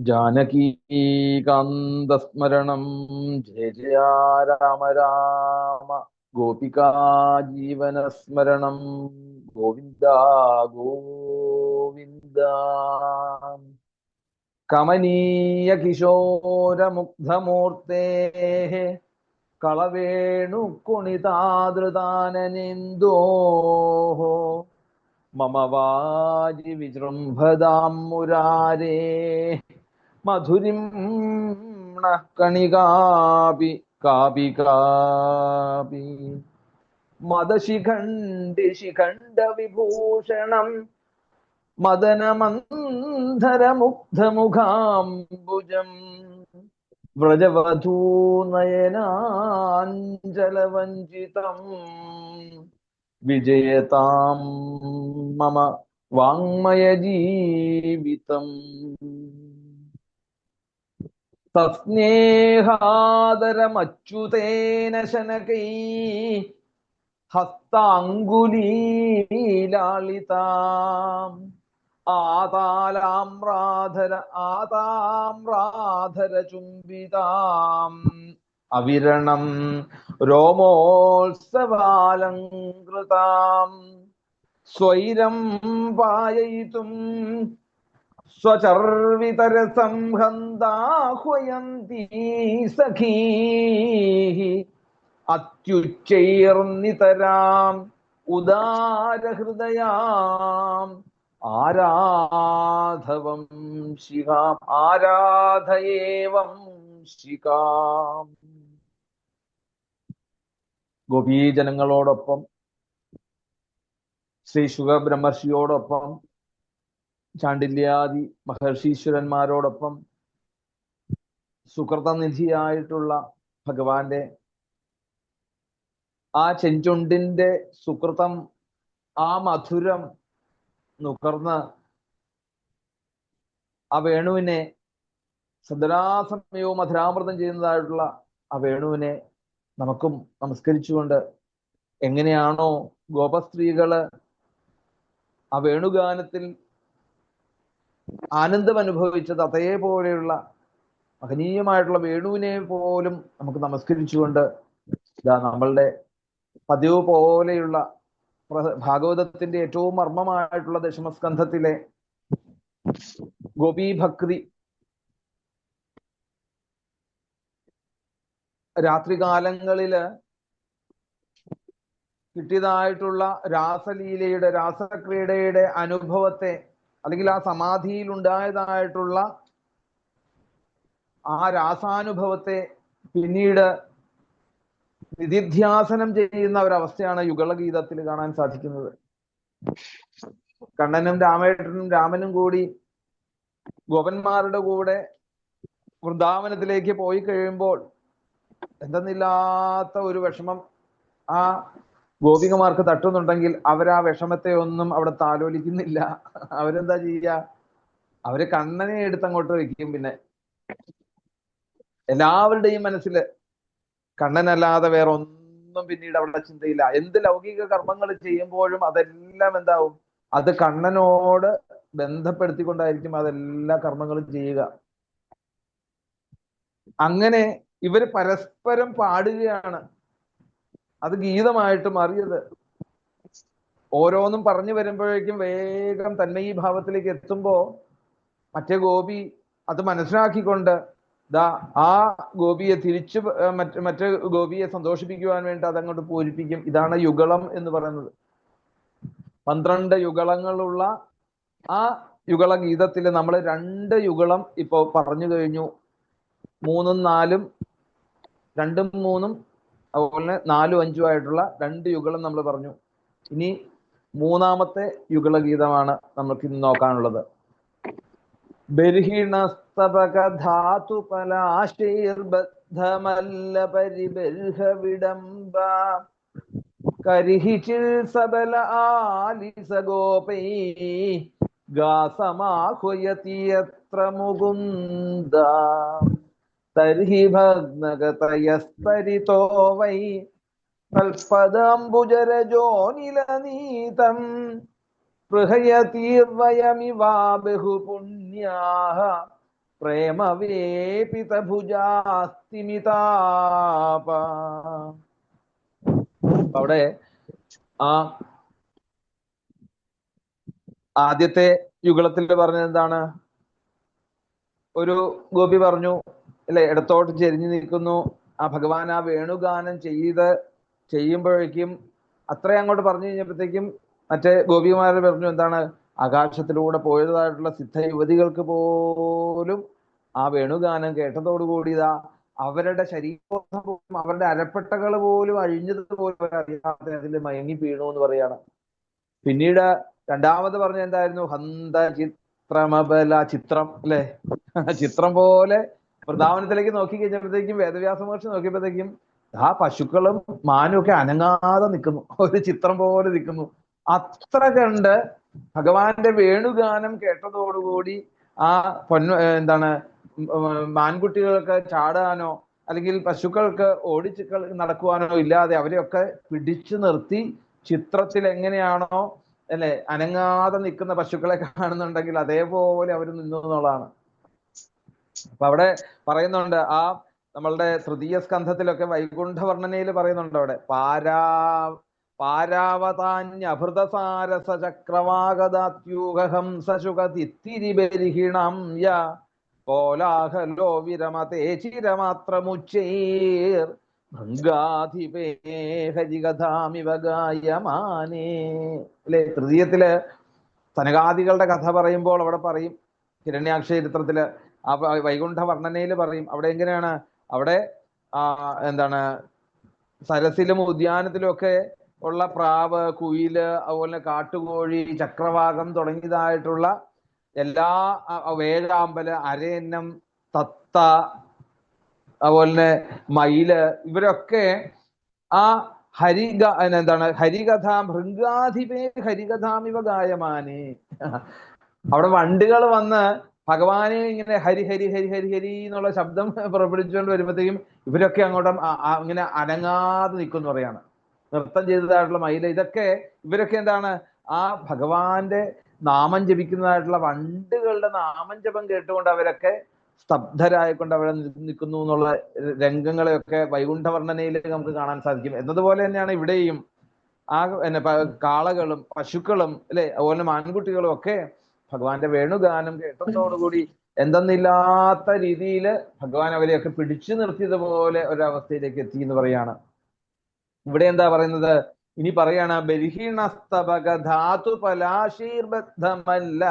ജാനകീകാന്തസ്മരണം ജയ ജയ രാമ രാമ. ഗോപികാജീവനസ്മരണം ഗോവിന്ദ ഗോവിന്ദ. കമനീയ കിശോരമുഗ്ധമൂർത്തേ. കളവേണുക്കുണിതാദൃതാനനിന്ദോ മമ വാജി വിജൃംഭദാം മുരാരേ മധുരിം കണികാപി കാപി കാപി മദശിഖണ്ഡി ശിഖണ്ഡ വിഭൂഷണം മദനമന്ധരമുഗ്ധമുഖാംബുജം വ്രജവധൂനയനാഞ്ജലവഞ്ചിതം വിജയതാം മമ വാങ്മയജീവിതം. തസ്നേഹാദരമച്യുതേന ശനകൈ. ഹസ്താങ്കുലീലാളിതാം ആതാലാമ്രാധര ആതാമ്രാധര ചുംബിതാം അവിരണം രോമോത്സവാലങ്കൃതാം സ്വൈരം പായയിതും സ്വചർവിതരസം ഹന്താഹ്വയന്തി സഖീ അത്യുച്ചൈർനിതരാം ഉദാരഹൃദയാം. ആരാധവം ശിഖാം. ആരാധയേവം ശിഖാം. ഗോപീജനങ്ങളോടൊപ്പം ശ്രീ ശുഖബ്രഹ്മർഷിയോടൊപ്പം ചാണ്ടില്യാദി മഹർഷീശ്വരന്മാരോടൊപ്പം സുഹൃതനിധിയായിട്ടുള്ള ഭഗവാന്റെ ആ ചെഞ്ചുണ്ടിന്റെ സുകൃതം ആ മധുരം നുകർന്ന് ആ വേണുവിനെ സദനാസമയവും മധുരാമൃതം ചെയ്യുന്നതായിട്ടുള്ള ആ വേണുവിനെ നമുക്കും നമസ്കരിച്ചുകൊണ്ട് എങ്ങനെയാണോ ഗോപസ്ത്രീകൾ ആ വേണുഗാനത്തിൽ ആനന്ദം അനുഭവിച്ചത് അതേപോലെയുള്ള മഹനീയമായിട്ടുള്ള വേണുവിനെ പോലും നമുക്ക് നമസ്കരിച്ചുകൊണ്ട് ഇതാ നമ്മളുടെ പതിവ് പോലെയുള്ള ഭാഗവതത്തിന്റെ ഏറ്റവും മർമ്മമായിട്ടുള്ള ദശമസ്കന്ധത്തിലെ ഗോപീഭക്തി രാത്രികാലങ്ങളിൽ കിട്ടിയതായിട്ടുള്ള രാസലീലയുടെ രാസക്രീഡയുടെ അനുഭവത്തെ അല്ലെങ്കിൽ ആ സമാധിയിൽ ഉണ്ടായതായിട്ടുള്ള ആ രാസാനുഭവത്തെ പിന്നീട് നിധിധ്യാസനം ചെയ്യുന്ന ഒരവസ്ഥയാണ് യുഗളഗീതത്തിൽ കാണാൻ സാധിക്കുന്നത്. കണ്ണനും രാമേട്ടനും രാമനും കൂടി ഗോപന്മാരുടെ കൂടെ വൃന്ദാവനത്തിലേക്ക് പോയി കഴിയുമ്പോൾ എന്തെന്നില്ലാത്ത ഒരു വിഷമം ആ ഗോപികമാർക്ക് തട്ടുന്നുണ്ടെങ്കിൽ അവർ ആ വിഷമത്തെ ഒന്നും അവിടെ താലോലിക്കുന്നില്ല. അവരെന്താ ചെയ്യുക അവർ കണ്ണനെ എടുത്ത് അങ്ങോട്ട് വെക്കും പിന്നെ. എല്ലാവരുടെയും മനസ്സിൽ കണ്ണനല്ലാതെ വേറെ ഒന്നും പിന്നീട് അവിടെ ചിന്തയില്ല. എന്ത് ലൗകിക കർമ്മങ്ങൾ ചെയ്യുമ്പോഴും അതെല്ലാം എന്താവും? അത് കണ്ണനോട് ബന്ധപ്പെടുത്തിക്കൊണ്ടായിരിക്കും അതെല്ലാ കർമ്മങ്ങളും ചെയ്യുക. അങ്ങനെ ഇവർ പരസ്പരം പാടുകയാണ്. അത് ഗീതമായിട്ട് മാറിയത് ഓരോന്നും പറഞ്ഞു വരുമ്പോഴേക്കും വേഗം തന്മയീ ഭാവത്തിലേക്ക് എത്തുമ്പോ മറ്റേ ഗോപി അത് മനസ്സിലാക്കിക്കൊണ്ട് ദാ ആ ഗോപിയെ തിരിച്ചു മറ്റ് മറ്റേ ഗോപിയെ സന്തോഷിപ്പിക്കുവാൻ വേണ്ടി അതങ്ങോട്ട് പൂരിപ്പിക്കും. ഇതാണ് യുഗളം എന്ന് പറയുന്നത്. പന്ത്രണ്ട് യുഗളങ്ങളുള്ള ആ യുഗള ഗീതത്തിൽ നമ്മൾ രണ്ട് യുഗളം ഇപ്പോൾ പറഞ്ഞു കഴിഞ്ഞു. മൂന്നും നാലും രണ്ടും മൂന്നും അതുപോലെ തന്നെ നാലും അഞ്ചും ആയിട്ടുള്ള രണ്ട് യുഗളം നമ്മൾ പറഞ്ഞു. ഇനി മൂന്നാമത്തെ യുഗള ഗീതമാണ് നമുക്ക് ഇന്ന് നോക്കാനുള്ളത്. ബർഹിണസ്തപകധാതു പലാശൈർബദ്ധമല്ല പരിബർഹ വിടംബ കരിഹിച്ചിൽ സബല ആലിസഗോപൈ ഗാസമാഹുയതിയത്ര മുകുന്ദ തർഹി ഭഗ്നഗതയസ്തരിതോ വൈ ബഹു പുണ്യാഹ പ്രേമവേപിത ഭുജാസ്തിമിതാപ അവിടെ ആ ആദ്യത്തെ യുഗളത്തിൽ പറഞ്ഞത് എന്താണ്? ഒരു ഗോപി പറഞ്ഞു അല്ലെ ഇടത്തോട്ട് ചെരിഞ്ഞു നിൽക്കുന്നു. ആ ഭഗവാൻ ആ വേണുഗാനം ചെയ്ത് ചെയ്യുമ്പോഴേക്കും അത്രയും അങ്ങോട്ട് പറഞ്ഞു കഴിഞ്ഞപ്പോഴത്തേക്കും മറ്റേ ഗോപികുമാരൻ പറഞ്ഞു എന്താണ് ആകാശത്തിലൂടെ പോയതായിട്ടുള്ള സിദ്ധ യുവതികൾക്ക് പോലും ആ വേണുഗാനം കേട്ടതോടുകൂടി ഇതാ അവരുടെ ശരീരം പോലും അവരുടെ അരപ്പെട്ടകൾ പോലും അഴിഞ്ഞത് പോലും അവരറിയാതെ അതിൽ മയങ്ങി വീണു എന്ന് പറയാണ്. പിന്നീട് രണ്ടാമത് പറഞ്ഞ എന്തായിരുന്നു? ഹന്ത ചിത്രമബല ചിത്രം അല്ലെ? ചിത്രം പോലെ വൃന്ദാവനത്തിലേക്ക് നോക്കി കഴിഞ്ഞപ്പോഴത്തേക്കും വേദവ്യാസ മഹർഷി നോക്കിയപ്പോഴത്തേക്കും ആ പശുക്കളും മാനും ഒക്കെ അനങ്ങാതെ നിൽക്കുന്നു. ഒരു ചിത്രം പോലെ നിൽക്കുന്നു. അത്ര കണ്ട് ഭഗവാന്റെ വേണുഗാനം കേട്ടതോടുകൂടി ആ പൊന്ന എന്താണ് മാൻകുട്ടികൾക്ക് ചാടാനോ അല്ലെങ്കിൽ പശുക്കൾക്ക് ഓടിച്ച് നടക്കുവാനോ ഇല്ലാതെ അവരെയൊക്കെ പിടിച്ചു നിർത്തി ചിത്രത്തിൽ എങ്ങനെയാണോ അല്ലെ അനങ്ങാതെ നിൽക്കുന്ന പശുക്കളെ കാണുന്നുണ്ടെങ്കിൽ അതേപോലെ അവർ നിന്നു എന്നുള്ളതാണ്. അപ്പൊ അവിടെ പറയുന്നുണ്ട് ആ നമ്മളുടെ തൃതീയ സ്കന്ധത്തിലൊക്കെ വൈകുണ്ഠ വർണനയിൽ പറയുന്നുണ്ട് അവിടെ പാരാ പാരാവതാന്യഭൃതസാരസ ചക്രവാഗതാത്യൂഹംസശുഖതിത്തിരിബരിഹിണം യ കോലാഹലോ വിരമതേ ചിരമാത്രമുച്ചൈർ അല്ലെ? തൃതീയത്തിൽ സനകാദികളുടെ കഥ പറയുമ്പോൾ അവിടെ പറയും ഹിരണ്യാക്ഷ ചരിത്രത്തിൽ ആ വൈകുണ്ഠ വർണനയിൽ പറയും. അവിടെ എങ്ങനെയാണ്? അവിടെ എന്താണ് സരസിലും ഉദ്യാനത്തിലും ഒക്കെ ഉള്ള പ്രാവ് കുയിൽ അതുപോലെ കാട്ടുകോഴി ചക്രവാകം തുടങ്ങിയതായിട്ടുള്ള എല്ലാ വേഴാമ്പൽ അരയന്നം തത്ത അതുപോലെ മയിൽ ഇവരൊക്കെ ആ ഹരിക എന്താണ് ഹരികഥ ഭൃംഗാധിപേ ഹരികഥാമിവ ഗായമാനേ. അവിടെ വണ്ടുകൾ വന്ന് ഭഗവാനെ ഇങ്ങനെ ഹരി ഹരി ഹരി ഹരി ഹരി എന്നുള്ള ശബ്ദം പുറപ്പെടുവിച്ചുകൊണ്ട് വരുമ്പോഴത്തേക്കും ഇവരൊക്കെ അങ്ങോട്ട് ഇങ്ങനെ അനങ്ങാതെ നിൽക്കും പറയാണ്. നൃത്തം ചെയ്തതായിട്ടുള്ള മയില. ഇതൊക്കെ ഇവരൊക്കെ എന്താണ്? ആ ഭഗവാന്റെ നാമം ജപിക്കുന്നതായിട്ടുള്ള വണ്ടുകളുടെ നാമം ജപം കേട്ടുകൊണ്ട് അവരൊക്കെ സ്തബ്ധരായിക്കൊണ്ട് അവിടെ നിൽക്കുന്നു എന്നുള്ള രംഗങ്ങളെയൊക്കെ വൈകുണ്ഠ വർണനയിൽ നമുക്ക് കാണാൻ സാധിക്കും. എന്നതുപോലെ തന്നെയാണ് ഇവിടെയും ആ എന്നെ കാളകളും പശുക്കളും അല്ലെ? അതുപോലെ ആൺകുട്ടികളും ഒക്കെ ഭഗവാന്റെ വേണുഗാനം കേട്ടതോടുകൂടി എന്തെന്നില്ലാത്ത രീതിയിൽ ഭഗവാൻ അവരെയൊക്കെ പിടിച്ചു നിർത്തിയതുപോലെ ഒരവസ്ഥയിലേക്ക് എത്തി എന്ന് പറയാണ്. ഇവിടെ എന്താ പറയുന്നത്? ഇനി പറയാണ് ബലിഹീണസ്തബക ധാതു പലാശീർബദ്ധമല്ല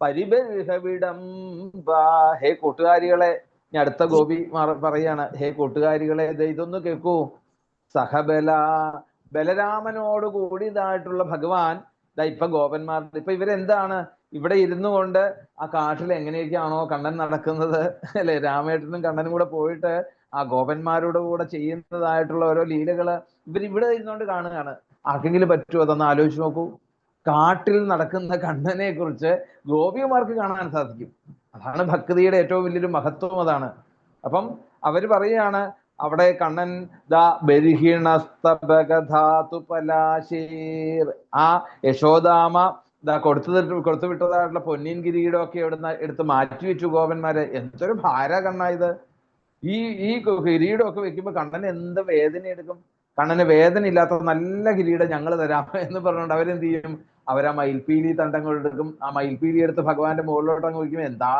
പരിബർഹവിടം ഹേ കൂട്ടുകാരികളെ ഇനി അടുത്ത ഗോപി പറയാണ് ഹേ കൂട്ടുകാരികളെ ഇതൊന്ന് കേൾക്കൂ. സഹബല ബലരാമനോട് കൂടിയതായിട്ടുള്ള ഭഗവാൻ ഇപ്പൊ ഗോപന്മാർ ഇപ്പൊ ഇവരെന്താണ്? ഇവിടെ ഇരുന്നു കൊണ്ട് ആ കാട്ടിൽ എങ്ങനെയൊക്കെയാണോ കണ്ണൻ നടക്കുന്നത് അല്ലെ? രാമേട്ടനും കണ്ണനും കൂടെ പോയിട്ട് ആ ഗോപന്മാരുടെ കൂടെ ചെയ്യുന്നതായിട്ടുള്ള ഓരോ ലീലകൾ ഇവർ ഇവിടെ ഇരുന്നുകൊണ്ട് കാണുകയാണ്. ആർക്കെങ്കിലും പറ്റുമോ? അതൊന്ന് ആലോചിച്ച് നോക്കൂ. കാട്ടിൽ നടക്കുന്ന കണ്ണനെ കുറിച്ച് ഗോപികമാർക്ക് കാണാൻ സാധിക്കും. അതാണ് ഭക്തിയുടെ ഏറ്റവും വലിയൊരു മഹത്വം അതാണ്. അപ്പം അവർ പറയുകയാണ് അവിടെ കണ്ണൻ ദാ ബരിഹീണസ്തബകധാതു പലാശീർ. ആ യശോദാമ ദാ കൊടുത്തു കൊടുത്തു വിട്ടതായിട്ടുള്ള പൊന്നിൻ കിരീടം ഒക്കെ എവിടുന്ന് എടുത്ത് മാറ്റി വെച്ചു ഗോപന്മാരെ. എന്തൊരു ഭാര കണ്ണ ഇത്. ഈ ഈ കിരീടം ഒക്കെ വെക്കുമ്പോ കണ്ണന് എന്ത് വേദന എടുക്കും? കണ്ണന് വേദന ഇല്ലാത്ത നല്ല കിരീടം ഞങ്ങൾ തരാം എന്ന് പറഞ്ഞുകൊണ്ട് അവരെന്ത് ചെയ്യും? അവരാ മയിൽപീലി തണ്ടങ്ങൾ എടുക്കും. ആ മയിൽപീലി എടുത്ത് ഭഗവാന്റെ മുകളിലോട്ട് അങ്ങ് വയ്ക്കും എന്താ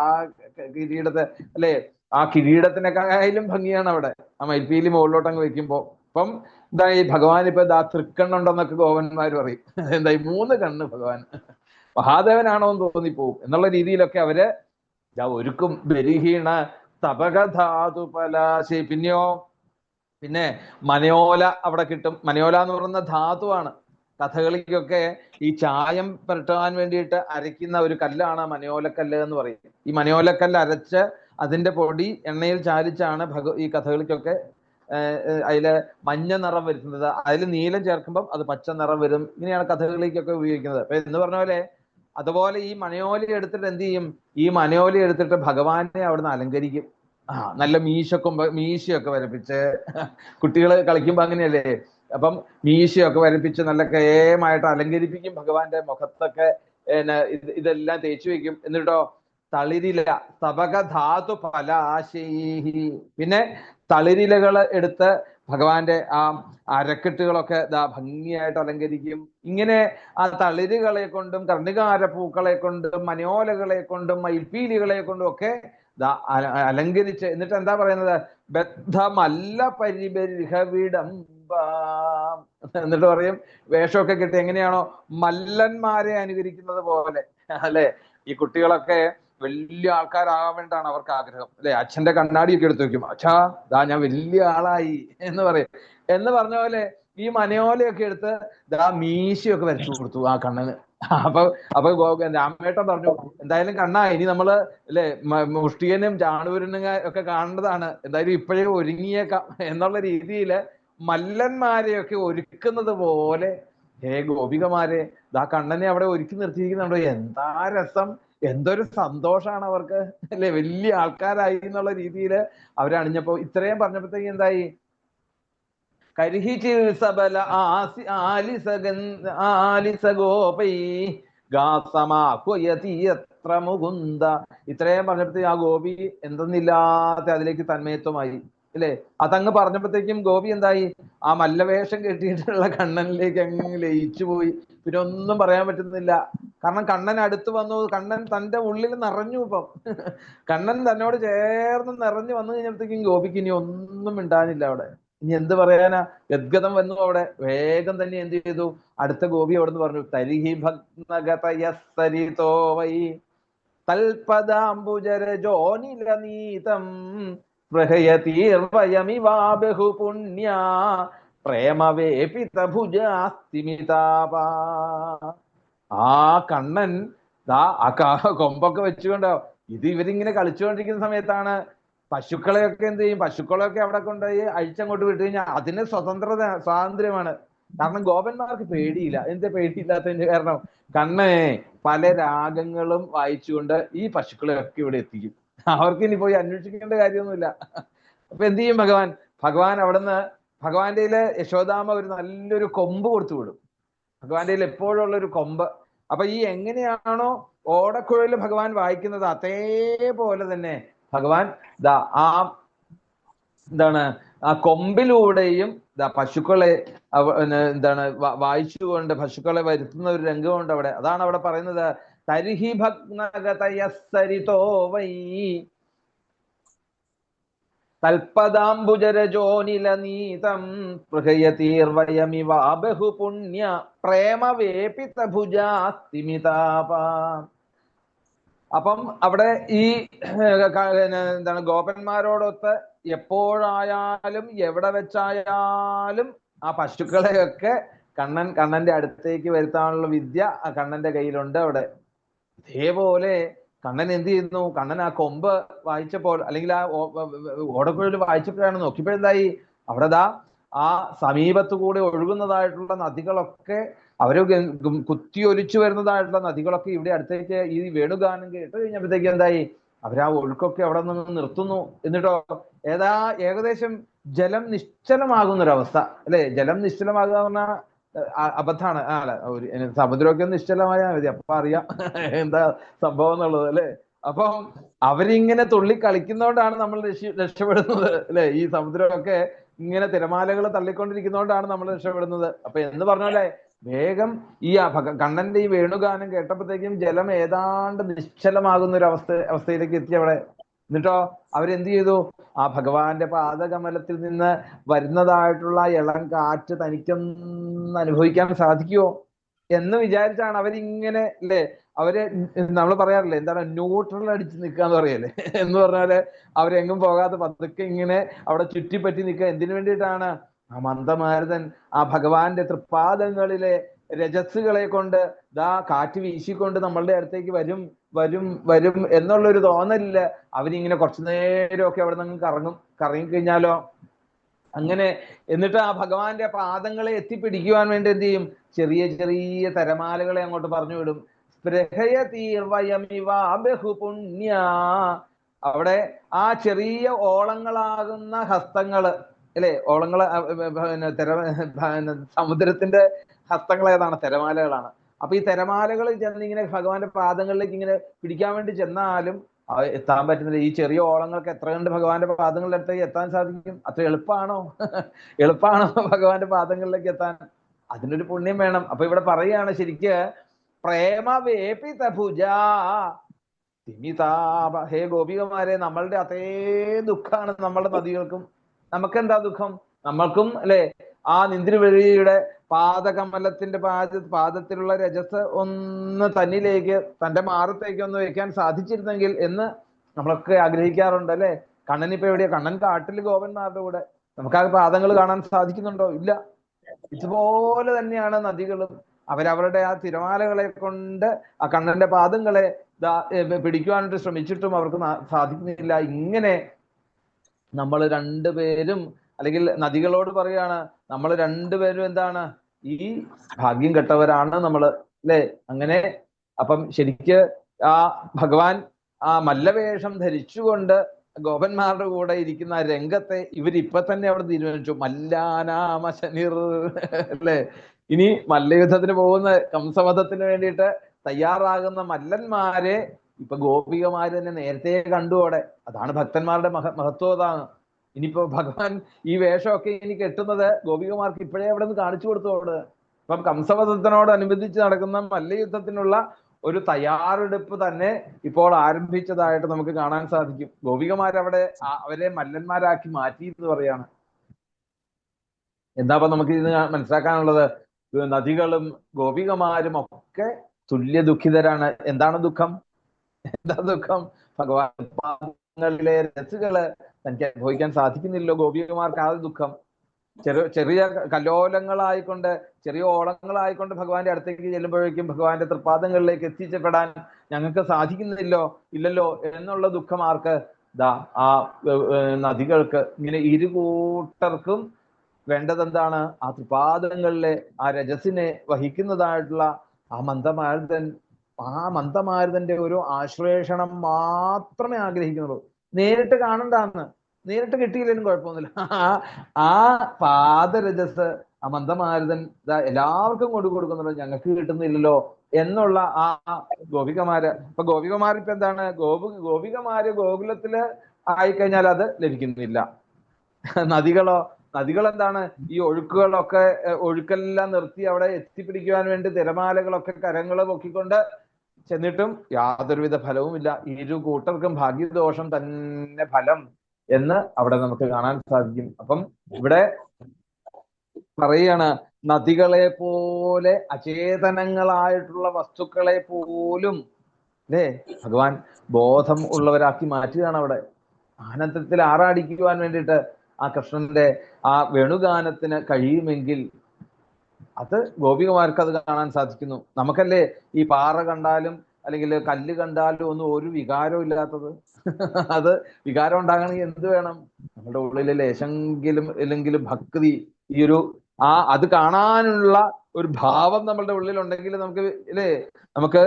കിരീടത്തെ അല്ലെ? ആ കിരീടത്തിനൊക്കെ ആയാലും ഭംഗിയാണ് അവിടെ. ആ മയിൽപീലി മുകളിലോട്ട് അങ്ങ് വെക്കുമ്പോ. അപ്പം എന്താ ഈ ഭഗവാൻ ഇപ്പൊ ദാ തൃക്കണ്ണുണ്ടെന്നൊക്കെ ഗോവന്മാർ പറയും. എന്താ ഈ മൂന്ന് കണ്ണ് ഭഗവാൻ? മഹാദേവനാണോ എന്ന് തോന്നിപ്പോവും. എന്നുള്ള രീതിയിലൊക്കെ അവർ ഒരുക്കും ബലിഹീണ തപകധാതു പലാശി. പിന്നെയോ? പിന്നെ മനയോല അവിടെ കിട്ടും. മനയോല എന്ന് പറയുന്ന ധാതുവാണ്. കഥകളിക്കൊക്കെ ഈ ചായം പുരട്ടാൻ വേണ്ടിയിട്ട് അരയ്ക്കുന്ന ഒരു കല്ലാണ് മനയോലക്കല്ല് എന്ന് പറയും. ഈ മനയോലക്കല്ല് അരച്ച് അതിന്റെ പൊടി എണ്ണയിൽ ചാലിച്ചാണ് ഭഗ ഈ കഥകളിക്കൊക്കെ അതിൽ മഞ്ഞ നിറം വരുത്തുന്നത് അതിൽ നീലം ചേർക്കുമ്പം അത് പച്ച നിറം വരും. ഇങ്ങനെയാണ് കഥകളിക്കൊക്കെ ഉപയോഗിക്കുന്നത്. അപ്പൊ എന്ന് പറഞ്ഞ പോലെ അതുപോലെ ഈ മണയോലി എടുത്തിട്ട് എന്ത് ചെയ്യും? ഈ മണയോലി എടുത്തിട്ട് ഭഗവാനെ അവിടുന്ന് അലങ്കരിക്കും. ആ നല്ല മീശൊക്കെ മീശയൊക്കെ വരപ്പിച്ച്. കുട്ടികൾ കളിക്കുമ്പോ അങ്ങനെയല്ലേ? അപ്പം മീശയൊക്കെ വരപ്പിച്ച് നല്ല കേമായിട്ട് അലങ്കരിപ്പിക്കും ഭഗവാന്റെ മുഖത്തൊക്കെ. ഇതെല്ലാം തേച്ചു വെക്കും. എന്നിട്ടോ? തളിരില തപകധാതു ഫലാശൈഹി. പിന്നെ തളിരിലകൾ എടുത്ത് ഭഗവാന്റെ ആ അരക്കെട്ടുകളൊക്കെ ദാ ഭംഗിയായിട്ട് അലങ്കരിക്കും. ഇങ്ങനെ ആ തളിരുകളെ കൊണ്ടും കർണികാര പൂക്കളെ കൊണ്ടും മനോലകളെ കൊണ്ടും മയിൽപ്പീലികളെ കൊണ്ടും ഒക്കെ അലങ്കരിച്ച്. എന്നിട്ട് എന്താ പറയുന്നത്? ബദ്ധമല്ല പരിബരിഹവിടംബാം എന്നിട്ട് പറയും വേഷമൊക്കെ കിട്ടി എങ്ങനെയാണോ മല്ലന്മാരെ അനുകരിക്കുന്നത് പോലെ. അല്ലെ? ഈ കുട്ടികളൊക്കെ വലിയ ആൾക്കാരാവേണ്ടാണ് അവർക്ക് ആഗ്രഹം. അല്ലെ? അച്ഛന്റെ കണ്ണാടിയൊക്കെ എടുത്തു വെക്കും. അച്ഛാ ദാ ഞാൻ വലിയ ആളായി എന്ന് പറയും. എന്ന് പറഞ്ഞ പോലെ ഈ മനയോലയൊക്കെ എടുത്ത് ദാ മീശയൊക്കെ വരച്ചു കൊടുത്തു ആ കണ്ണന്. അപ്പൊ അപ്പൊ രാമേട്ടൻ പറഞ്ഞു എന്തായാലും കണ്ണാ ഇനി നമ്മൾ അല്ലെ മുഷ്ടികനും ചാണൂരനും ഒക്കെ കാണേണ്ടതാണ് എന്തായാലും ഇപ്പോഴേ ഒരുങ്ങിയേക്കാം. എന്നുള്ള രീതിയിൽ മല്ലന്മാരെയൊക്കെ ഒരുക്കുന്നത് പോലെ ഹേ ഗോപികമാരെ ദാ കണ്ണനെ അവിടെ ഒരുക്കി നിർത്തിയിരിക്കുന്നുണ്ടോ? എന്താ രസം? എന്തൊരു സന്തോഷമാണ് അവർക്ക്. അല്ലെ? വലിയ ആൾക്കാരായി എന്നുള്ള രീതിയിൽ അവരണിഞ്ഞപ്പോ ഇത്രയും പറഞ്ഞപ്പോഴത്തേക്ക് എന്തായി? കരിഹിച്ചിൽ സബല ആസി ആലിസഗൻ ആലിസഗോപൈ ഗാസമാഹ്വയതി എത്ര മുകുന്ദ ഇത്രയും പറഞ്ഞപ്പോഴത്തേക്ക് ആ ഗോപി എന്തെന്നില്ലാത്ത അതിലേക്ക് തന്മയത്വമായി. അല്ലേ അതങ്ങ് പറഞ്ഞപ്പോഴത്തേക്കും ഗോപി എന്തായി? ആ മല്ലവേഷം കെട്ടിയിട്ടുള്ള കണ്ണനിലേക്ക് അങ്ങ് ലയിച്ചു പോയി. പിന്നെ ഒന്നും പറയാൻ പറ്റുന്നില്ല. കാരണം കണ്ണൻ അടുത്ത് വന്നു. കണ്ണൻ തന്റെ ഉള്ളിൽ നിറഞ്ഞു ഇപ്പം. കണ്ണൻ തന്നോട് ചേർന്ന് നിറഞ്ഞു വന്നു കഴിഞ്ഞപ്പോഴത്തേക്കും ഗോപിക്ക് ഇനി ഒന്നും മിണ്ടാനില്ല അവിടെ. ഇനി എന്ത് പറയാനാ? ഗദ്ഗതം വന്നു അവിടെ. വേഗം തന്നെ എന്ത് ചെയ്തു? അടുത്ത ഗോപി അവിടെ നിന്ന് പറഞ്ഞു തരിഹി ഭഗ്നഗതയസ്സരിതോ വൈ തൽപദാംബുജരജോനിലനീതം പ്രഹയതീർവയമിവാ ബഹുപുണ്യ പ്രേമവേപിത ഭുജാസ്തിമിതാപാ. ആ കണ്ണൻ ദാ ആ കൊമ്പൊക്കെ വെച്ചുകൊണ്ടോ ഇത് ഇവരിങ്ങനെ കളിച്ചുകൊണ്ടിരിക്കുന്ന സമയത്താണ് പശുക്കളെയൊക്കെ എന്ത് ചെയ്യും? പശുക്കളെയൊക്കെ അവിടെ കൊണ്ടുപോയി അഴിച്ചങ്ങോട്ട് വിട്ടു കഴിഞ്ഞാൽ അതിന് സ്വതന്ത്രത സ്വാതന്ത്ര്യമാണ്. കാരണം ഗോപന്മാർക്ക് പേടിയില്ല. എന്താ പേടിയില്ലാത്തതിന്റെ കാരണം? കണ്ണേ പല രാഗങ്ങളും വായിച്ചുകൊണ്ട് ഈ പശുക്കളെയൊക്കെ ഇവിടെ എത്തിക്കും. അവർക്ക് ഇനി പോയി അന്വേഷിക്കേണ്ട കാര്യമൊന്നുമില്ല. അപ്പൊ എന്ത് ചെയ്യും ഭഗവാൻ? ഭഗവാൻ അവിടുന്ന് ഭഗവാന്റെ യശോദാമ ഒരു നല്ലൊരു കൊമ്പ് കൊടുത്തു വിടും. ഭഗവാന്റെ എപ്പോഴുള്ള ഒരു കൊമ്പ്. അപ്പൊ ഈ എങ്ങനെയാണോ ഓടക്കുഴൽ ഭഗവാൻ വായിക്കുന്നത് അതേപോലെ തന്നെ ഭഗവാൻ ദാ ആ എന്താണ് ആ കൊമ്പിലൂടെയും ദാ പശുക്കളെ എന്താണ് വായിച്ചുകൊണ്ട് പശുക്കളെ വരുത്തുന്ന ഒരു രംഗമുണ്ട് അവിടെ. അതാണ് അവിടെ പറയുന്നത് തരിഹി ഭഗ്നഗതയസ്സരിതോ വൈ തൽപദാംബുജരജോനിലനീതം പൃഹയതീർവയമിവാ ബഹുപുണ്യ പ്രേമവേപിത ഭുജാസ്തിമിതാപ അപ്പം അവിടെ ഈ എന്താണ് ഗോപന്മാരോടൊത്ത് എപ്പോഴായാലും എവിടെ വെച്ചായാലും ആ പശുക്കളെയൊക്കെ കണ്ണൻ കണ്ണന്റെ അടുത്തേക്ക് വരുത്താനുള്ള വിദ്യ കണ്ണന്റെ കയ്യിലുണ്ട് അവിടെ. ഇതേപോലെ കണ്ണൻ എന്ത് ചെയ്യുന്നു? കണ്ണൻ ആ കൊമ്പ് വായിച്ചപ്പോൾ അല്ലെങ്കിൽ ആ ഓടക്കുഴൽ വായിച്ചപ്പോഴാണ് നോക്കിയപ്പോഴെന്തായി? അവിടെ ദാ ആ സമീപത്ത് കൂടെ ഒഴുകുന്നതായിട്ടുള്ള നദികളൊക്കെ അവർ കുത്തിയൊലിച്ചു വരുന്നതായിട്ടുള്ള നദികളൊക്കെ ഇവിടെ അടുത്തേക്ക് ഈ വേണുഗാനം കേട്ട് കഴിഞ്ഞപ്പോഴത്തേക്ക് എന്തായി? അവരാ ഒഴുക്കൊക്കെ അവിടെ നിന്ന് നിർത്തുന്നു. എന്നിട്ടോ? ഏതാ ഏകദേശം ജലം നിശ്ചലമാകുന്ന ഒരു അവസ്ഥ അല്ലെ? ജലം നിശ്ചലമാകുക പറഞ്ഞാൽ അബദ്ധാണ്. അല്ല ഒരു സമുദ്രമൊക്കെ നിശ്ചലമായാൽ മതി അപ്പൊ അറിയാം എന്താ സംഭവം എന്നുള്ളത് അല്ലെ? അപ്പം അവരിങ്ങനെ തുള്ളി കളിക്കുന്നോണ്ടാണ് നമ്മൾ രക്ഷ രക്ഷപ്പെടുന്നത് അല്ലെ? ഈ സമുദ്രമൊക്കെ ഇങ്ങനെ തിരമാലകൾ തള്ളിക്കൊണ്ടിരിക്കുന്നോണ്ടാണ് നമ്മൾ രക്ഷപ്പെടുന്നത്. അപ്പൊ എന്ന് പറഞ്ഞ വേഗം ഈ കണ്ണന്റെ ഈ വേണുഗാനം കേട്ടപ്പോഴത്തേക്കും ജലം ഏതാണ്ട് നിശ്ചലമാകുന്ന ഒരു അവസ്ഥ അവസ്ഥയിലേക്ക് എത്തി അവിടെ. എന്നിട്ടോ അവരെന്ത് ചെയ്തു? ആ ഭഗവാന്റെ പാദകമലത്തിൽ നിന്ന് വരുന്നതായിട്ടുള്ള ഇളം കാറ്റ് തനിക്കൊന്ന് അനുഭവിക്കാൻ സാധിക്കുമോ എന്ന് വിചാരിച്ചാണ് അവരിങ്ങനെ അല്ലേ? അവർ നമ്മൾ പറയാറില്ലേ എന്താണ് ന്യൂട്രൽ അടിച്ച് നിൽക്കുക എന്ന് പറയല്ലേ എന്ന് പറഞ്ഞാൽ അവരെങ്ങും പോകാതെ പതുക്കെ ഇങ്ങനെ അവിടെ ചുറ്റിപ്പറ്റി നിൽക്കുക. എന്തിനു വേണ്ടിയിട്ടാണ്? ആ മന്ദമാരുതൻ ആ ഭഗവാന്റെ തൃപ്പാദങ്ങളിലെ രജസ്സുകളെ കൊണ്ട് ദാ കാറ്റ് വീശിക്കൊണ്ട് നമ്മളുടെ അടുത്തേക്ക് വരും. വരും വരും എന്നുള്ള ഒരു തോന്നലില്ല. അവരിങ്ങനെ കുറച്ചു നേരമൊക്കെ അവിടെ നിന്ന് കറങ്ങും കറങ്ങിക്കഴിഞ്ഞാലോ? അങ്ങനെ എന്നിട്ട് ആ ഭഗവാന്റെ പാദങ്ങളെ എത്തിപ്പിടിക്കുവാൻ വേണ്ടി എന്ത് ചെയ്യും? ചെറിയ ചെറിയ തരമാലകളെ അങ്ങോട്ട് പറഞ്ഞു വിടും. ബഹുപുണ്യ അവിടെ ആ ചെറിയ ഓളങ്ങളാകുന്ന ഹസ്തങ്ങൾ അല്ലെ? ഓളങ്ങൾ തിര സമുദ്രത്തിന്റെ ഹസ്തങ്ങൾ ഏതാണ് തിരമാലകളാണ്. അപ്പൊ ഈ തിരമാലകൾ ചെന്ന് ഇങ്ങനെ ഭഗവാന്റെ പാദങ്ങളിലേക്ക് ഇങ്ങനെ പിടിക്കാൻ വേണ്ടി ചെന്നാലും എത്താൻ പറ്റുന്നില്ല. ഈ ചെറിയ ഓളങ്ങൾക്ക് എത്ര കണ്ട് ഭഗവാന്റെ പാദങ്ങളുടെ അടുത്തേക്ക് എത്താൻ സാധിക്കും? അത്ര എളുപ്പമാണോ എളുപ്പമാണോ ഭഗവാന്റെ പാദങ്ങളിലേക്ക് എത്താൻ? അതിനൊരു പുണ്യം വേണം. അപ്പൊ ഇവിടെ പറയുകയാണ് ശരിക്ക് പ്രേമ വേപിത ഹേ ഗോപികമാരെ നമ്മളുടെ അതേ ദുഃഖമാണ് നമ്മളുടെ നദികൾക്കും നമുക്കെന്താ ദുഃഖം? നമ്മൾക്കും അല്ലെ? ആ നിന്ദ്രവഴിയുടെ പാദകമലത്തിന്റെ പാദ പാദത്തിലുള്ള രജസ് ഒന്ന് തന്നിലേക്ക് തന്റെ മാറത്തേക്ക് ഒന്ന് വെക്കാൻ സാധിച്ചിരുന്നെങ്കിൽ എന്ന് നമ്മളൊക്കെ ആഗ്രഹിക്കാറുണ്ട് അല്ലെ? കണ്ണൻ ഇപ്പൊ എവിടെയാ? കണ്ണൻ കാട്ടിൽ ഗോപന്മാരുടെ കൂടെ. നമുക്ക് ആ പാദങ്ങൾ കാണാൻ സാധിക്കുന്നുണ്ടോ? ഇല്ല. ഇതുപോലെ തന്നെയാണ് നദികളും. അവരവരുടെ ആ തിരമാലകളെ കൊണ്ട് ആ കണ്ണന്റെ പാദങ്ങളെ പിടിക്കുവാനായിട്ട് ശ്രമിച്ചിട്ടും അവർക്ക് സാധിക്കുന്നില്ല. ഇങ്ങനെ നമ്മൾ രണ്ടുപേരും അല്ലെങ്കിൽ നദികളോട് പറയാണ് നമ്മൾ രണ്ടുപേരും എന്താണ്? ഈ ഭാഗ്യം കെട്ടവരാണ് നമ്മൾ അല്ലെ? അങ്ങനെ അപ്പം ശരിക്ക് ആ ഭഗവാൻ ആ മല്ലവേഷം ധരിച്ചുകൊണ്ട് ഗോപന്മാരുടെ കൂടെ ഇരിക്കുന്ന ആ രംഗത്തെ ഇവരിപ്പൊ തന്നെ അവിടെ തീരുമാനിച്ചു. മല്ലാനാമശനിർ. അല്ലെ? ഇനി മല്ലയുദ്ധത്തിന് പോകുന്ന കംസവധത്തിന് വേണ്ടിയിട്ട് തയ്യാറാകുന്ന മല്ലന്മാരെ ഇപ്പൊ ഗോപികമാര് തന്നെ നേരത്തെ കണ്ടു അവിടെ. അതാണ് ഭക്തന്മാരുടെ മഹ മഹത്വം അതാണ്. ഇനിയിപ്പോ ഭഗവാൻ ഈ വേഷമൊക്കെ ഇനി കെട്ടുന്നത് ഗോപികമാർക്ക് ഇപ്പോഴേ അവിടെ നിന്ന് കാണിച്ചു കൊടുത്തോട് ഇപ്പം കംസവധത്തിനോടനുബന്ധിച്ച് നടക്കുന്ന മല്ലയുദ്ധത്തിനുള്ള ഒരു തയ്യാറെടുപ്പ് തന്നെ ഇപ്പോൾ ആരംഭിച്ചതായിട്ട് നമുക്ക് കാണാൻ സാധിക്കും. ഗോപികമാരവിടെ അവരെ മല്ലന്മാരാക്കി മാറ്റി എന്ന് പറയാണ്. എന്താ നമുക്ക് ഇത് മനസ്സിലാക്കാനുള്ളത്? നദികളും ഗോപികമാരും ഒക്കെ തുല്യ ദുഃഖിതരാണ് എന്താണ് ദുഃഖം? എന്താ ദുഃഖം? ഭഗവാനിലെ രസുകൾ തനിക്ക് അനുഭവിക്കാൻ സാധിക്കുന്നില്ലല്ലോ. ഗോപികമാർക്ക് ആ ദുഃഖം. ചെറിയ ചെറിയ കലോലങ്ങളായിക്കൊണ്ട് ചെറിയ ഓളങ്ങളായിക്കൊണ്ട് ഭഗവാന്റെ അടുത്തേക്ക് ചെല്ലുമ്പോഴേക്കും ഭഗവാന്റെ തൃപ്പാദങ്ങളിലേക്ക് എത്തിച്ചപ്പെടാൻ ഞങ്ങൾക്ക് സാധിക്കുന്നില്ലോ ഇല്ലല്ലോ എന്നുള്ള ദുഃഖം ആർക്ക്? ദാ ആ നദികൾക്ക്. ഇങ്ങനെ ഇരുകൂട്ടർക്കും വേണ്ടത് എന്താണ് ആ തൃപാദങ്ങളിലെ ആ രജസിനെ വഹിക്കുന്നതായിട്ടുള്ള ആ മന്ദമാരുതൻ ആ മന്ദമാരുതന്റെ ഒരു ആശ്ലേഷണം മാത്രമേ ആഗ്രഹിക്കുന്നുള്ളൂ. നേരിട്ട് കാണണ്ടാന്ന്. നേരിട്ട് കിട്ടിയില്ലെങ്കിലും കുഴപ്പമൊന്നുമില്ല. ആ പാദരജസ് ആ മന്ദമാരുതൻ എല്ലാവർക്കും കൊണ്ടു കൊടുക്കുന്നുള്ളൂ ഞങ്ങൾക്ക് കിട്ടുന്നില്ലല്ലോ എന്നുള്ള ആ ഗോപികമാര്. ഇപ്പൊ ഗോപികമാർ ഇപ്പൊ എന്താണ്? ഗോപു ഗോപികമാര് ഗോകുലത്തിൽ ആയിക്കഴിഞ്ഞാൽ അത് ലഭിക്കുന്നില്ല. നദികളോ നദികൾ എന്താണ് ഈ ഒഴുക്കുകളൊക്കെ ഒഴുക്കെല്ലാം നിർത്തി അവിടെ എത്തിപ്പിടിക്കുവാൻ വേണ്ടി തിരമാലകളൊക്കെ കരങ്ങൾ പൊക്കിക്കൊണ്ട് ചെന്നിട്ടും യാതൊരുവിധ ഫലവുമില്ല. ഇരു കൂട്ടർക്കും ഭാഗ്യദോഷം തന്നെ ഫലം എന്ന് അവിടെ നമുക്ക് കാണാൻ സാധിക്കും. അപ്പം ഇവിടെ പറയാണ് നദികളെ പോലെ അചേതനങ്ങളായിട്ടുള്ള വസ്തുക്കളെ പോലും അല്ലേ? ഭഗവാൻ ബോധം ഉള്ളവരാക്കി മാറ്റുകയാണ് അവിടെ. ആനന്ദത്തിൽ ആറാടിക്കുവാൻ വേണ്ടിയിട്ട് ആ കൃഷ്ണന്റെ ആ വേണുഗാനത്തിന് കഴിയുമെങ്കിൽ അത് ഗോപികമാർക്ക് അത് കാണാൻ സാധിക്കുന്നു. നമുക്കല്ലേ ഈ പാറ കണ്ടാലും അല്ലെങ്കിൽ കല്ല് കണ്ടാലും ഒന്നും ഒരു വികാരവും ഇല്ലാത്തത്? അത് വികാരം ഉണ്ടാകണമെങ്കിൽ എന്ത് വേണം? നമ്മുടെ ഉള്ളിൽ ലേശെങ്കിലും അല്ലെങ്കിൽ ഭക്തി ഈ ഒരു ആ അത് കാണാനുള്ള ഒരു ഭാവം നമ്മളുടെ ഉള്ളിൽ ഉണ്ടെങ്കിൽ നമുക്ക് അല്ലേ നമുക്ക്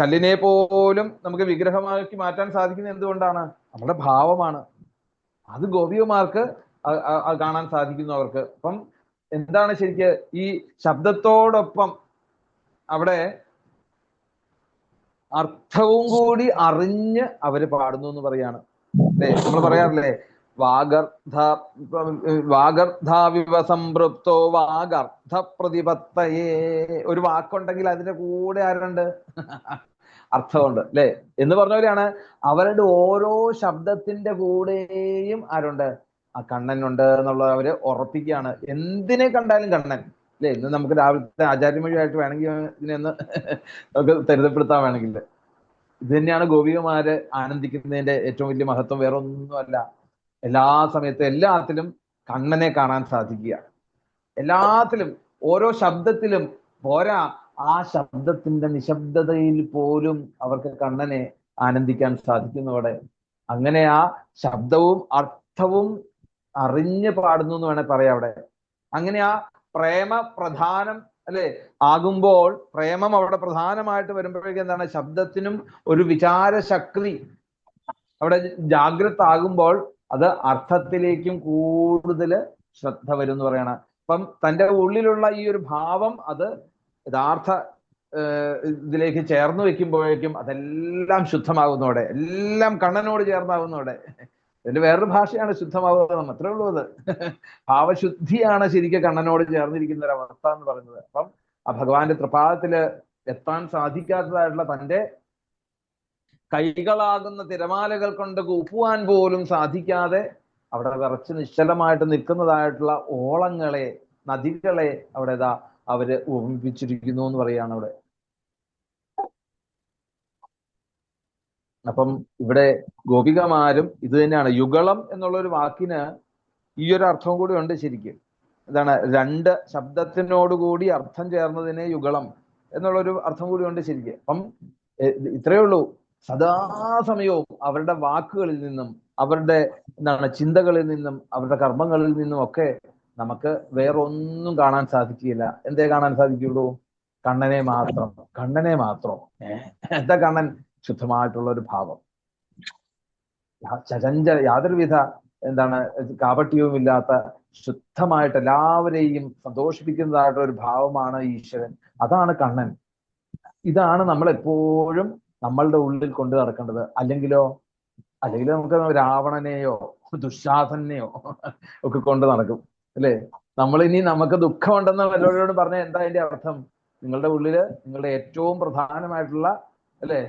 കല്ലിനെ പോലും നമുക്ക് വിഗ്രഹമാക്കി മാറ്റാൻ സാധിക്കുന്നത് എന്തുകൊണ്ടാണ്? നമ്മുടെ ഭാവമാണ്. അത് ഗോപികമാർക്ക് കാണാൻ സാധിക്കുന്നു അവർക്ക്. അപ്പം എന്താണ് ശരിക്ക് ഈ ശബ്ദത്തോടൊപ്പം അവിടെ അർത്ഥവും കൂടി അറിഞ്ഞ് അവർ പാടുന്നു എന്ന് പറയാണ്. അല്ലേ? നമ്മൾ പറയാറില്ലേ? വാഗർധാ വാഗർദ്ധാവിവ സംതൃപ്തോ വാഗർദ്ധ പ്രതിപത്തയേ ഒരു വാക്കുണ്ടെങ്കിൽ അതിന്റെ കൂടെ ആരുണ്ട്? അർത്ഥമുണ്ട്. അല്ലെ? എന്ന് പറഞ്ഞവരാണ്. അവരുടെ ഓരോ ശബ്ദത്തിന്റെ കൂടെയും ആരുണ്ട്? ആ കണ്ണനുണ്ട് എന്നുള്ളത് അവർ ഉറപ്പിക്കുകയാണ്. എന്തിനെ കണ്ടാലും കണ്ണൻ. അല്ലെ? ഇന്ന് നമുക്ക് രാവിലത്തെ ആചാര്യമൊഴിയായിട്ട് വേണമെങ്കിൽ ഇതിനെന്ന് നമുക്ക് തരുതപ്പെടുത്താൻ വേണമെങ്കിൽ. ഇത് തന്നെയാണ് ഗോപികമാര് ആനന്ദിക്കുന്നതിന്റെ ഏറ്റവും വലിയ മഹത്വം. വേറെ ഒന്നുമല്ല എല്ലാ സമയത്തും എല്ലാത്തിലും കണ്ണനെ കാണാൻ സാധിക്കുക. എല്ലാത്തിലും ഓരോ ശബ്ദത്തിലും പോരാ. ആ ശബ്ദത്തിന്റെ നിശബ്ദതയിൽ പോലും അവർക്ക് കണ്ണനെ ആനന്ദിക്കാൻ സാധിക്കുന്നതോടെ. അങ്ങനെ ആ ശബ്ദവും അർത്ഥവും അറിഞ്ഞ് പാടുന്നു എന്ന് വേണേൽ പറയാം അവിടെ. അങ്ങനെ ആ പ്രേമ പ്രധാനം അല്ലെ? ആകുമ്പോൾ പ്രേമം അവിടെ പ്രധാനമായിട്ട് വരുമ്പോഴേക്കും എന്താണ്? ശബ്ദത്തിനും ഒരു വിചാരശക്തി അവിടെ ജാഗ്രത ആകുമ്പോൾ അത് അർത്ഥത്തിലേക്കും കൂടുതൽ ശ്രദ്ധ വരും എന്ന് പറയണം. അപ്പം തന്റെ ഉള്ളിലുള്ള ഈ ഒരു ഭാവം അത് യഥാർത്ഥ ഇതിലേക്ക് ചേർന്ന് വെക്കുമ്പോഴേക്കും അതെല്ലാം ശുദ്ധമാകുന്നതോടെ എല്ലാം കണ്ണനോട് ചേർന്നാകുന്നതോടെ ഇതിന്റെ വേറൊരു ഭാഷയാണ് ശുദ്ധമാവുക. അത്രേ ഉള്ളൂ അത്. ഭാവശുദ്ധിയാണ് ശരിക്കും കണ്ണനോട് ചേർന്നിരിക്കുന്ന ഒരു അവസ്ഥ എന്ന് പറയുന്നത്. അപ്പം ആ ഭഗവാന്റെ തൃപാദത്തിൽ എത്താൻ സാധിക്കാത്തതായിട്ടുള്ള തന്റെ കൈകളാകുന്ന തിരമാലകൾ കൊണ്ട് കൂപ്പുവാൻ പോലും സാധിക്കാതെ അവിടെ വിറച്ച് നിശ്ചലമായിട്ട് നിൽക്കുന്നതായിട്ടുള്ള ഓളങ്ങളെ നദികളെ അവിടെ ഇതാ അവർ ഓർമ്മിപ്പിച്ചിരിക്കുന്നു എന്ന് പറയാണ് അവിടെ. അപ്പം ഇവിടെ ഗോപികമാരും ഇത് തന്നെയാണ്. യുഗളം എന്നുള്ള ഒരു വാക്കിന് ഈ ഒരു അർത്ഥവും കൂടി ഉണ്ട് ശരിക്കും. ഇതാണ് രണ്ട് ശബ്ദത്തിനോടുകൂടി അർത്ഥം ചേർന്നതിനെ യുഗളം എന്നുള്ളൊരു അർത്ഥം കൂടി ഉണ്ട് ശരിക്കും. അപ്പം ഇത്രയേ ഉള്ളൂ. സദാസമയവും അവരുടെ വാക്കുകളിൽ നിന്നും അവരുടെ എന്താണ് ചിന്തകളിൽ നിന്നും അവരുടെ കർമ്മങ്ങളിൽ നിന്നും ഒക്കെ നമുക്ക് വേറൊന്നും കാണാൻ സാധിക്കില്ല എന്തേ കാണാൻ സാധിക്കുള്ളൂ കണ്ണനെ മാത്രം. കണ്ണനെ മാത്രം. എന്താ കണ്ണൻ? ശുദ്ധമായിട്ടുള്ള ഒരു ഭാവം ചഞ്ചല യാതൊരുവിധ എന്താണ് കാപട്യവും ഇല്ലാത്ത ശുദ്ധമായിട്ട് എല്ലാവരെയും സന്തോഷിപ്പിക്കുന്നതായിട്ടുള്ള ഒരു ഭാവമാണ് ഈശ്വരൻ. അതാണ് കണ്ണൻ. ഇതാണ് നമ്മൾ എപ്പോഴും നമ്മളുടെ ഉള്ളിൽ കൊണ്ടു നടക്കേണ്ടത്. അല്ലെങ്കിലോ അല്ലെങ്കിൽ നമുക്ക് രാവണനെയോ ദുശാസനെയോ ഒക്കെ കൊണ്ട് നടക്കും. അല്ലേ? നമ്മൾ ഇനി നമുക്ക് ദുഃഖമുണ്ടെന്ന് വല്ലവരോട് പറഞ്ഞ എന്താ അതിന്റെ അർത്ഥം? നിങ്ങളുടെ ഉള്ളിൽ നിങ്ങളുടെ ഏറ്റവും പ്രധാനമായിട്ടുള്ള അല്ലേ?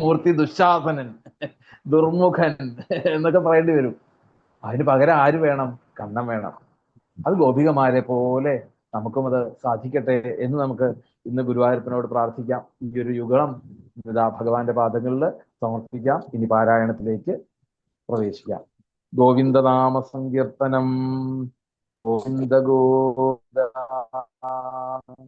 മൂർത്തി ദുശാസനൻ ദുർമുഖൻ എന്നൊക്കെ പറയേണ്ടി വരും. അതിന് പകരം ആര് വേണം? കണ്ണം വേണം. അത് ഗോപികമാരെ പോലെ നമുക്കും അത് സാധിക്കട്ടെ എന്ന് നമുക്ക് ഇന്ന് ഗുരുവായൂരപ്പനോട് പ്രാർത്ഥിക്കാം. ഈ ഒരു യുഗളം ഇതാ ഭഗവാന്റെ പാദങ്ങളിൽ സമർപ്പിക്കാം. ഇനി പാരായണത്തിലേക്ക് പ്രവേശിക്കാം. ഗോവിന്ദനാമ സങ്കീർത്തനം ഗോവിന്ദ ഗോവിന്ദ